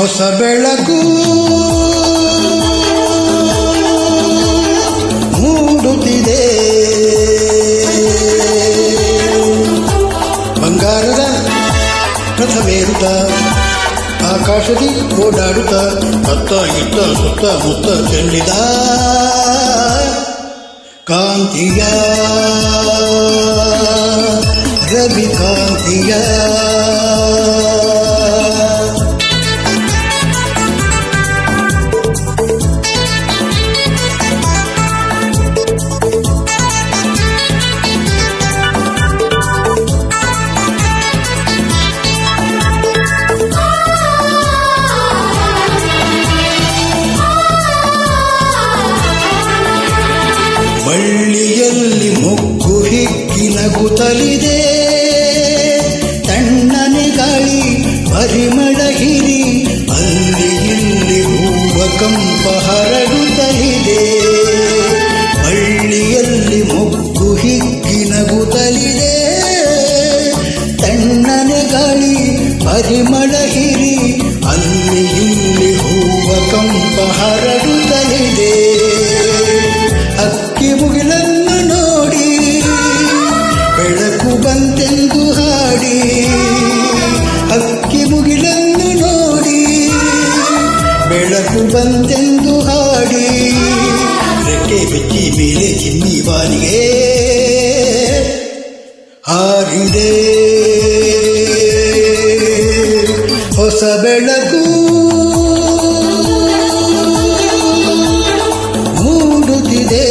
ಹೊಸ ಬೆಳಕು. ಮೂಡುತ್ತಿದೆ. ಬಂಗಾರದ ರಥವೇರುತ್ತ ಆಕಾಶದಿ ಓಡಾಡುತ್ತ ಅತ್ತ ಇತ್ತ ಸುತ್ತ ಮುತ್ತ ಚೆಲ್ಲಿದ ಕಾಂತಿಯ ರವಿ ಕಾಂತಿಯ ಬಳ್ಳಿಯಲ್ಲಿ ಮುಕ್ಕು ಹಿಕ್ಕಿ ನಗುತ್ತಲಿದೆ ತಣ್ಣನೆ ಗಾಳಿ ಪರಿಮಳ ಹಿರಿ ಅಲ್ಲಿ ಇಲ್ಲಿ ಹೂವ ಕಂಪ ಹರಡುತ್ತಲಿದೆ. ಬಳ್ಳಿಯಲ್ಲಿ ಮುಗ್ಗು ಹಿಕ್ಕಿ ನಗುತ್ತಲಿದೆ ತಣ್ಣನೆ ಗಾಳಿ ಪರಿಮಳ ಅಕ್ಕಿ ಮುಗಿಲನ್ನು ನೋಡಿ, ಬೆಳಕು ಬಂತೆಂದು ಹಾಡಿ, ರೆಕ್ಕೆ ಬಿಚ್ಚಿ ಮೇಲೆ ಚಿನ್ನಿ ಬಾಲಿಗೆ ಹಾರಿದೆ. ಹೊಸ ಬೆಳಕು ಮೂಡುತ್ತಿದೆ.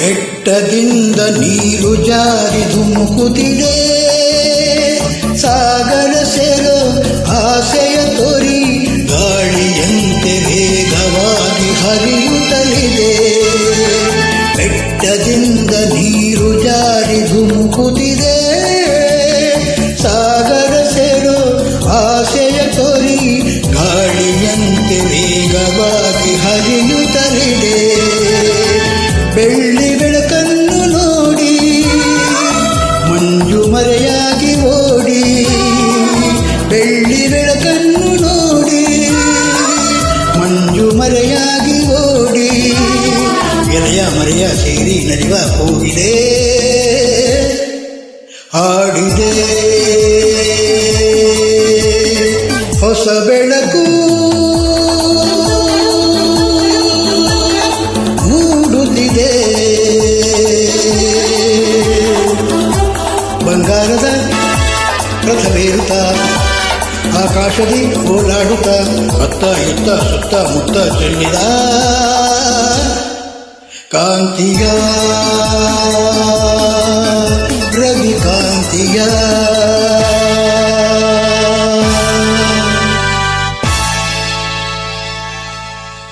ಬೆಟ್ಟದಿಂದ ನೀರು ಜಾರಿ ಧುಮುಕುತ್ತಿದೆ ಸಾಗರ ಸೇರೋ ಆಸೆಯ ತೊರಿ ಗಾಳಿಯಂತೆ ವೇಗವಾಗಿ ಹರಿಯುತ್ತಲಿದೆ. ಬೆಟ್ಟದಿಂದ ನೀರು ಜಾರಿ ಧುಮುಕುತ್ತಿದೆ. ಎಲೆಯ ಮರೆಯ ಸೇರಿ ನಲಿವ ಹೋಗಿದೆ. ಹಾಡಿದೆ. ಹೊಸ ಬೆಳಕು ಮೂಡುತ್ತಿದೆ. ಬಂಗಾರದ ರಥವೇರುತ್ತ ಆಕಾಶದಿ ಓಡಾಡುತ್ತ ಅತ್ತ ಇತ್ತ ಸುತ್ತ ಮುತ್ತ ಚೆಲ್ಲಿದ. ಕಾಂತಿಯ ರವಿ ಕಾಂತಿಯ